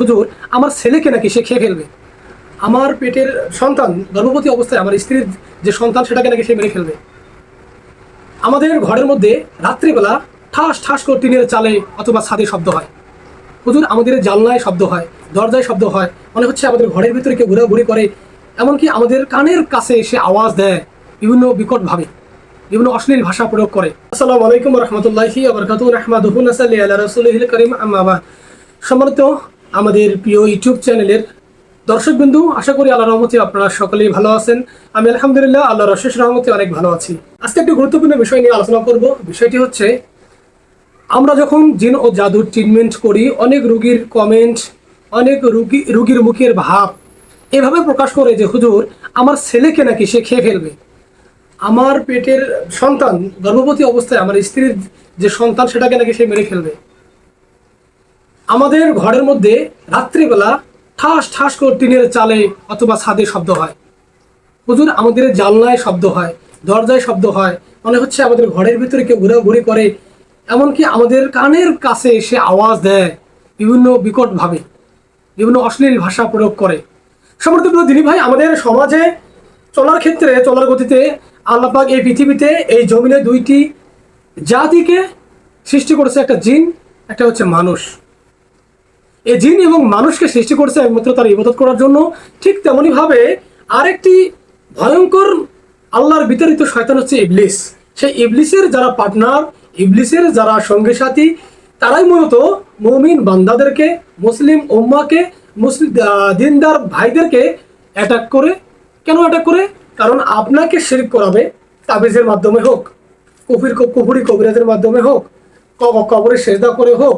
হুজুর, আমার ছেলেকে নাকি সে খেয়ে ফেলবে। আমার পেটের সন্তান, গর্ভবতী অবস্থায় আমার স্ত্রীর যে সন্তান, সেটাকে নাকি সে মেরে ফেলবে। আমাদের ঘরের মধ্যে রাত্রিবেলা ঠাস ঠাস করে টিনের চালে অথবা ছাদে শব্দ হয়। হুজুর, আমাদের জানলায় শব্দ হয়, দরজায় শব্দ হয়। মনে হচ্ছে আমাদের ঘরের ভিতরে কেউ ঘোরাঘুরি করে। এমনকি আমাদের কানের কাছে এসে আওয়াজ দেয় বিভিন্ন বিকটভাবে, বিভিন্ন অশ্লীল ভাষা প্রয়োগ করে। আসসালামু আলাইকুম রহমতুল্লাহি আবরকাত রহমাদুহুন সাল্লি আলা রাসূলিহিল করিম, আম্মা বাদ। সম্মানিত আমাদের প্রিয় ইউটিউব চ্যানেলের দর্শকবিন্দু, আশা করি আল্লাহ রহমতে আপনারা সকলেই ভালো আছেন। আমি আলহামদুলিল্লাহ আল্লাহর অশেষ রহমতে অনেক ভালো আছি। আজকে একটি গুরুত্বপূর্ণ বিষয় নিয়ে আলোচনা করব। বিষয়টি হচ্ছে, আমরা যখন জিন ও জাদুর ট্রিটমেন্ট করি, অনেক রুগীর কমেন্ট অনেক রুগী, রুগীর মুখের ভাব, এভাবে প্রকাশ করে যে, হুজুর, আমার ছেলেকে নাকি সে খেয়ে ফেলবে? আমার পেটের সন্তান, গর্ভবতী অবস্থায় আমার স্ত্রীর যে সন্তান, সেটাকে নাকি সে মেরে ফেলবে? আমাদের ঘরের মধ্যে রাত্রিবেলা ঠাস ঠাস করে টিনের চালে অথবা ছাদে শব্দ হয়। হুজুর, আমাদের জানলায় শব্দ হয়, দরজায় শব্দ হয়। মনে হচ্ছে আমাদের ঘরের ভিতরে কেউ ঘোরাঘুরি করে। এমনকি আমাদের কানের কাছে এসে আওয়াজ দেয় বিভিন্ন বিকটভাবে, বিভিন্ন অশ্লীল ভাষা প্রয়োগ করে। সমর্থিত দিনী ভাই, আমাদের সমাজে চলার ক্ষেত্রে, চলার গতিতে আল্লাপাক এই পৃথিবীতে এই জমিনে দুইটি জাতিকে সৃষ্টি করেছে, একটা জিন, একটা হচ্ছে মানুষ। এই জিন এবং মানুষকে সৃষ্টি করছে একমাত্র তার ইবাদত করার জন্য। ঠিক তেমনইভাবে আরেকটি ভয়ঙ্কর আল্লাহর বিতাড়িত শয়তান হচ্ছে ইবলিস। সেই ইবলিসের যারা পার্টনার, ইবলিসের যারা সঙ্গী সাথী, তারাই মূলত মমিন বান্দাদেরকে, মুসলিম উম্মাকে মুসলিম দিনদার ভাইদেরকে অ্যাটাক করে। কেন অ্যাটাক করে? কারণ আপনাকে শিরিক করাবে তাবিজের মাধ্যমে হোক, কুফির কুফুরি কবিরাজের মাধ্যমে হোক কবরে সেজদা করে হোক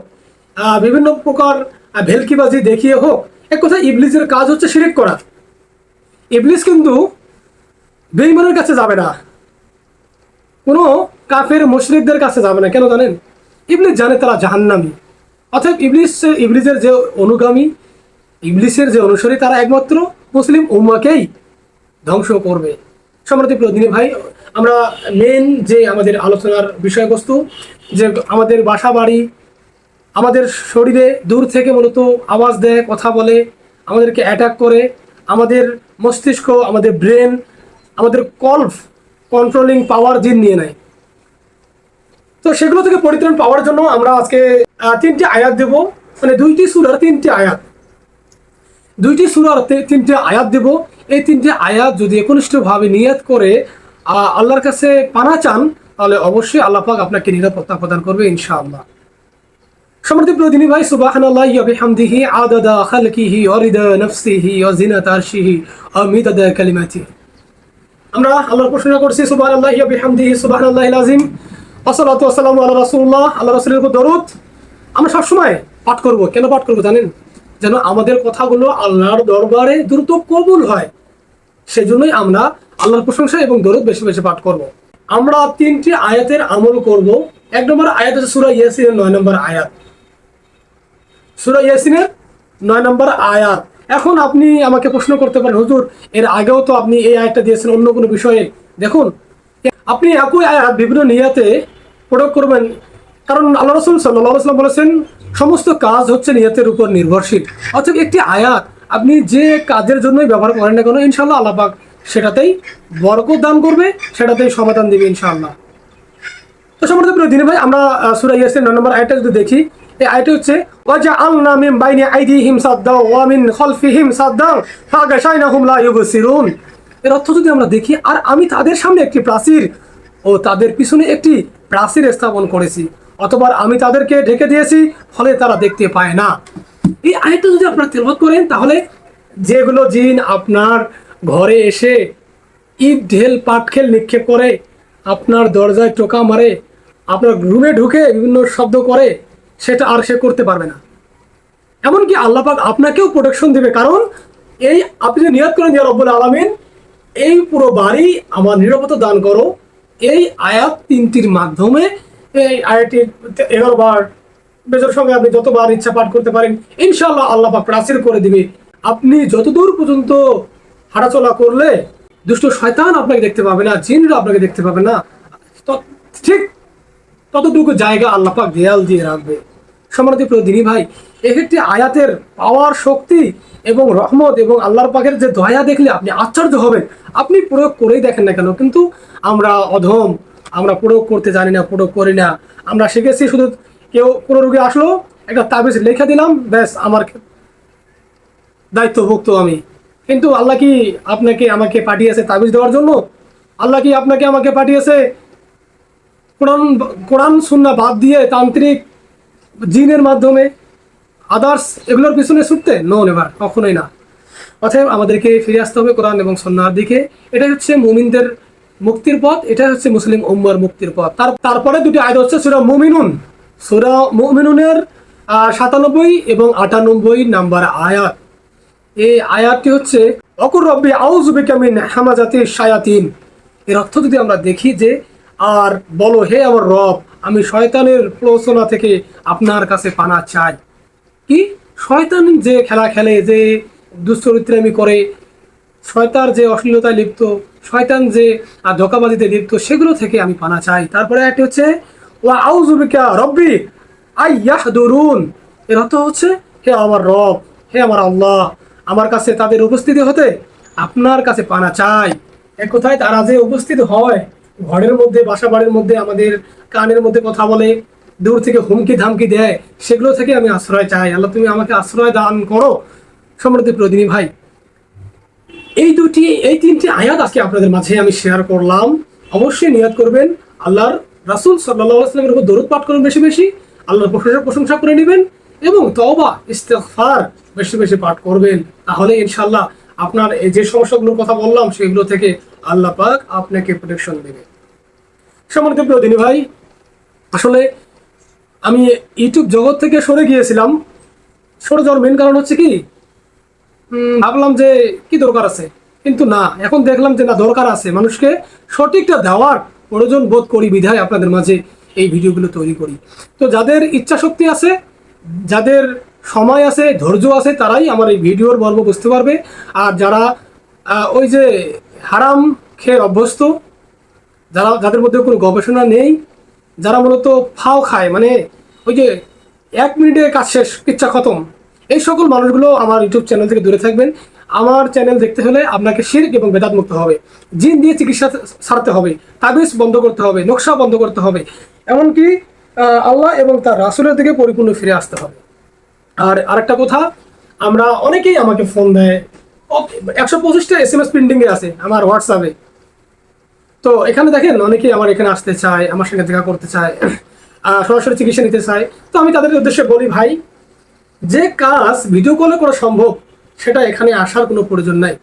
বিভিন্ন প্রকার ভেলকিবাজি দেখিয়ে হোক, এক কথা ইবলিসের কাজ হচ্ছে শিরিক করা। ইবলিস কিন্তু বেইমানের কাছে যাবে না। কোনো কাফের মুশরিকদের কাছে যাবে না। কেন জানেন? ইবলিস জানে তারা জাহান্নামি। অর্থাৎ ইবলিস, ইবলিসের যে অনুগামী, ইবলিসের যে অনুসারী, তারা একমাত্র মুসলিম উম্মাকেই ধ্বংস করবে। সম্প্রতি প্রদিনী ভাই, আমরা মেন যে আমাদের আলোচনার বিষয়বস্তু, যে আমাদের বাসা বাড়ি আমাদের শরীরে দূর থেকে মূলত আওয়াজ দেয়, কথা বলে, আমাদেরকে অ্যাটাক করে। আমাদের মস্তিষ্ক, আমাদের ব্রেন আমাদের কলফ কন্ট্রোলিং পাওয়ার জিন নিয়ে নেয়। তো সেগুলো থেকে পরিত্রাণ পাওয়ার জন্য আমরা আজকে তিনটি আয়াত দেব। মানে দুইটি সুরার তিনটি আয়াত। দুইটি সুরার তিনটে আয়াত দেব। এই তিনটে আয়াত যদি একনিষ্ঠভাবে নিয়াত করে আল্লাহর কাছে পানা চান, তাহলে অবশ্যই আল্লাহ পাক আপনাকে নিরাপত্তা প্রদান করবে ইনশাআল্লাহ। সমৃদ্ধি প্রদিনী ভাই, সুবহানাল্লাহ ওয়া বিহামদিহি, আদাদা খালকিহি, ওয়া রিদা নাফসিহি, ওয়া জিনাত আরশিহি ওয়া মিদাদা কালিমাতিহি আমরা আল্লাহর প্রশংসা করছি, সুবহানাল্লাহ ওয়া বিহামদিহি, সুবহানাল্লাহিল আযীম। ওয়া সালাতু ওয়া সালামু আলা রাসূলুল্লাহ আল্লাহ রাসূলের উপর দরুদ। আমরা সবসময় পাঠ করব, কেন পাঠ করব জানেন? যেন আমাদের কথাগুলো আল্লাহর দরবারে দ্রুত কবুল হয়। সেজন্যই আমরা আল্লাহর প্রশংসা এবং দরুদ বেশি বেশি পাঠ করব। আমরা তিনটি আয়াতের আমল করব। এক নম্বর আয়াত হচ্ছে সূরা ইয়াসিনের নয় নম্বর আয়াত। সূরা ইয়াসিনের নয় নম্বর আয়াত। এখন আপনি আমাকে প্রশ্ন করতে পারেন হুজুর এর আগেও তো আপনি এই আয়াতটা দিয়েছেন অন্য কোনো বিষয়ে। দেখুন আপনি একই আয়াত বিভিন্ন নিয়াতে প্রয়োগ করবেন। কারণ আল্লাহ রসুল সাল্লাহ সাল্লাম বলেছেন সমস্ত কাজ হচ্ছে নিয়াতের উপর নির্ভরশীল। অর্থাৎ একটি আয়াত আপনি যে কাজের জন্যই ব্যবহার করেন না কেন ইনশাল্লাহ আল্লাহ পাক সেটাতেই বরকত দান করবে সেটাতেই সমাধান দেবে ইনশাআল্লাহ। তো সম্মানিত প্রিয় দিনী ভাই আমরা আহ, সূরা ইয়াসিন নয় নম্বর আয়াতটা যদি দেখি এই আয়াতটা হচ্ছে, ওয়াজআলনা মিন বাইনি আইদিহিম সাদ্দাও ওয়া মিন খালফিহিম সাদ্দাও ফাগাশাইনাহুম লা ইউবসিরুন। এর অর্থ যদি আমরা দেখি, আর আমি তাদের সামনে একটি প্রাচীর ও তাদের পিছনে একটি প্রাচীর স্থাপন করেছি আমি তাদেরকে ঢেকে দিয়েছি, ফলে তারা দেখতে পায় না। এই আয়াতটা যদি আপনারা করেন, তাহলে যেগুলো জিন আপনার ঘরে এসে ইট ঢেল পাটখেল নিক্ষেপ করে, আপনার দরজায় টোকা মারে, আপনার রুমে ঢুকে বিভিন্ন শব্দ করে সেটা আর সে করতে পারবে না। এমনকি আল্লাপাক আপনাকেও প্রোটেকশন দেবে, কারণ এই আপনি যে নিয়াদ করেন দিয়া রব্বুল আলমিন, এই পুরো বাড়ি আমার নিরাপত্তা দান করো। এই আয়াত তিনটির মাধ্যমে এই আয়াতটির এগারো বার বেজর সঙ্গে আপনি যতবার ইচ্ছা পাঠ করতে পারেন ইনশাল্লাহ আল্লাহ পাক প্রাচীর করে দিবে। আপনি যতদূর পর্যন্ত হাঁটাচলা করলে, দুষ্ট শয়তান আপনাকে দেখতে পাবে না, জিনরা আপনাকে দেখতে পাবে না। ঠিক ততটুকু জায়গা আল্লাহ পাক দেয়াল দিয়ে রাখবে। সম্মানিত প্রিয় দিনী ভাই এক একটি আয়াতের পাওয়ার শক্তি এবং রহমত এবং আল্লাহর পাকের যে দয়া দেখলে আপনি আশ্চর্য হবেন। আপনি প্রয়োগ করেই দেখেন না কেন? কিন্তু আমরা অধম, আমরা প্রয়োগ করতে জানি না, প্রয়োগ করি না। আমরা শিখেছি শুধু কেউ কোনো রোগী আসলো, একটা তাবিজ লিখে দিলাম, ব্যাস, আমার দায়িত্বভুক্ত আমি। কিন্তু আল্লাহ কি আপনাকে আমাকে পাঠিয়েছে তাবিজ দেওয়ার জন্য? আল্লাহ কি আপনাকে আমাকে পাঠিয়েছে কোরআন কোরআন সুন্না বাদ দিয়ে তান্ত্রিক জিনের মাধ্যমে আদার্স এগুলোর পিছনে ছুটতে? নো নেভার কখনোই না। অতএব আমাদেরকে ফিরে আসতে হবে কোরআন এবং সন্ন্যার দিকে। এটাই হচ্ছে মুমিনদের মুক্তির পথ, এটাই হচ্ছে মুসলিম উম্মার মুক্তির পথ। তার, তারপরে দুটি আয়াত হচ্ছে সুরা মুমিনুন। সুরা মুমিনুনের সাতানব্বই এবং আটানব্বই নাম্বার আয়াত। এই আয়াতটি হচ্ছে, অকুর রব্বি আউজুবিকা মিন হামাজাতি শায়াতিন। এর অর্থ যদি আমরা দেখি যে, আর বলো, হে আমার রব আমি শয়তানের প্রলোচনা থেকে আপনার কাছে পানা চাই। কি? শয়তান যে খেলা খেলে, যে দুশ্চরিত্রামি করে শয়তার যে অশ্লীলতায় লিপ্ত, শয়তান যে ধোঁকাবাজিতে লিপ্ত, সেগুলো থেকে আমি পানা চাই। তারপরে একটি হচ্ছে, ওয়া আউজুবিকা রব্বি আই ইয়াহদুরুন। এর অর্থ হচ্ছে, হে আমার রব, হে আমার আল্লাহ, আমার কাছে তাদের উপস্থিতি হতে আপনার কাছে পানা চাই। এক কথায় তারা যে উপস্থিত হয় ঘরের মধ্যে, বাসা বাড়ির মধ্যে, আমাদের কানের মধ্যে কথা বলে, দূর থেকে হুমকি ধামকি দেয়, সেগুলো থেকে আমি আশ্রয় চাই। আল্লাহ, তুমি আমাকে আশ্রয় দান করো, সমৃদ্ধ প্রদিনী ভাই। এই দুটি, এই তিনটি আয়াত আজকে আপনাদের মাঝে আমি শেয়ার করলাম। অবশ্যই নিয়াদ করবেন। আল্লাহর রাসুল সাল্লাহামের উপর দরুদ পাঠ করুন বেশি বেশি। আল্লাহর প্রশংসা প্রশংসা করে নেবেন এবং তওবা, ইস্তেগফার বেশি বেশি পাঠ করবেন। তাহলে ইনশাল্লাহ আপনার এই যে সমস্যাগুলোর কথা বললাম, সেগুলো থেকে আল্লাহ পাক আপনাকে প্রোটেকশন দেবে। সম্মানিত প্রিয় দিনী ভাই আসলে আমি ইউটিউব জগৎ থেকে সরে গিয়েছিলাম। সরে যাওয়ার মেন কারণ হচ্ছে কি? ভাবলাম যে কি দরকার আছে? কিন্তু না এখন দেখলাম যে না দরকার আছে। মানুষকে সঠিকটা দেওয়ার প্রয়োজন বোধ করি বিধায় আপনাদের মাঝে এই ভিডিওগুলো তৈরি করি। তো যাদের ইচ্ছা শক্তি আছে যাদের সময় আছে ধৈর্য আছে তারাই আমার এই ভিডিওর মর্ম বুঝতে পারবে। আর যারা ওই যে হারাম খেয়ে অভ্যস্ত যারা, যাদের মধ্যে কোনো গবেষণা নেই, যারা মূলত ফাও খায় মানে ওই যে এক মিনিটে কাজ শেষ, ইচ্ছা খতম, এই সকল মানুষগুলো আমার ইউটিউব চ্যানেল থেকে দূরে থাকবেন। আমার চ্যানেল দেখতে হলে আপনাকে শিরক এবং বেদাত মুক্ত হবে। জিন দিয়ে চিকিৎসা সারতে হবে, তাবিজ বন্ধ করতে হবে, নকশা বন্ধ করতে হবে, এমনকি আল্লাহ এবং তার রাসুলের দিকে পরিপূর্ণ ফিরে আসতে হবে। আর আরেকটা কথা, আমরা অনেকেই আমাকে ফোন দেয় একশো পঁচিশটা এস এম এস প্রিন্টিংয়ে আছে আমার হোয়াটসঅ্যাপে তো এখানে দেখেন অনেকেই আমার এখানে আসতে চায়, আমার সঙ্গে দেখা করতে চায় সরাসরি চিকিৎসা নিতে চায়। তো আমি তাদের উদ্দেশ্যে বলি, ভাই, যে কাজ ভিডিও কলে করা সম্ভব, সেটা এখানে আসার কোনো প্রয়োজন নাই।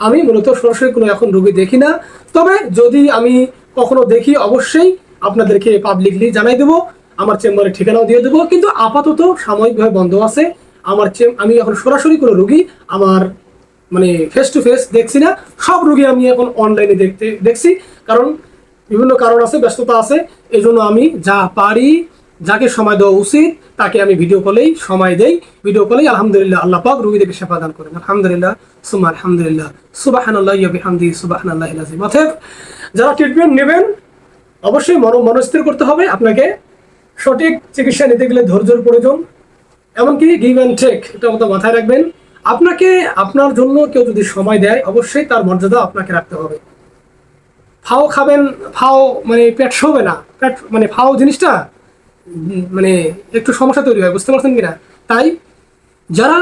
আমি মূলত সরাসরি কোনো এখন রোগী দেখি না। তবে যদি আমি কখনো দেখি, অবশ্যই আপনাদেরকে পাবলিকলি জানাই দেবো, আমার চেম্বারের ঠিকানাও দিয়ে দেবো। কিন্তু আপাতত সাময়িকভাবে বন্ধ আছে। আমার চেম আমি এখন সরাসরি কোনো রুগী আমার মানে ফেস টু ফেস দেখছি না। সব রুগী আমি এখন অনলাইনে দেখতে, দেখছি। কারণ বিভিন্ন কারণ আছে, ব্যস্ততা আছে। এই জন্য আমি যা পারি, যাকে সময় দেওয়া উচিত, তাকে আমি ভিডিও কলেই সময় দেই। ভিডিও কলেই আলহামদুলিল্লাহ আল্লাহ পাক রুগীদেরকে সেবা দান করেন। আলহামদুলিল্লাহ সুমা আলহামদুলিল্লাহ। সুবাহানাল্লাহ ইয়াবিহামদি সুবাহানাল্লাহ আযীম অতএব যারা ট্রিটমেন্ট নেবেন, অবশ্যই মন, মনস্থির করতে হবে। আপনাকে সঠিক চিকিৎসা নিতে গেলে ধৈর্যের প্রয়োজন। এমনকি গিভ অ্যান্ড টেক এটা মাথায় রাখবেন। আপনাকে, আপনার জন্য কেউ যদি সময় দেয়, অবশ্যই তার মর্যাদা আপনাকে রাখতে হবে। ফাও খাবেন, ফাও মানে পেট শোবে না। পেট মানে ফাও জিনিসটা মানে একটু সমস্যা তৈরি হয়, বুঝতে পারছেন কিনা? তাই যারা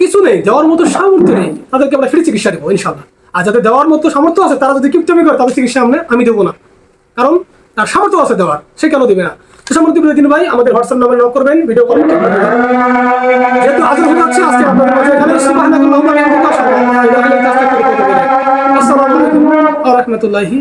কিছু নেই, দেওয়ার মতো সামর্থ্য নেই, তাদেরকে আমরা ফ্রি চিকিৎসা দেবো ইনশাল্লাহ আর যাদের দেওয়ার মতো সামর্থ্য আছে, তারা যদি কিপ্তমি করে, তাদের চিকিৎসা আমরা, আমি দেবো না। কারণ তার সামর্থ্য আছে দেওয়ার, সে কেন দেবে না? তো সামর্থ্য ভাই, আমাদের হোয়াটসঅ্যাপ নাম্বার নক করবেন ভিডিও কল। যেহেতু হাজির হয়ে যাচ্ছে আজকে আপনাদের মাঝে এখানে ইলাইক আসসালামু আলাইকুম ওয়া রাহমাতুল্লাহি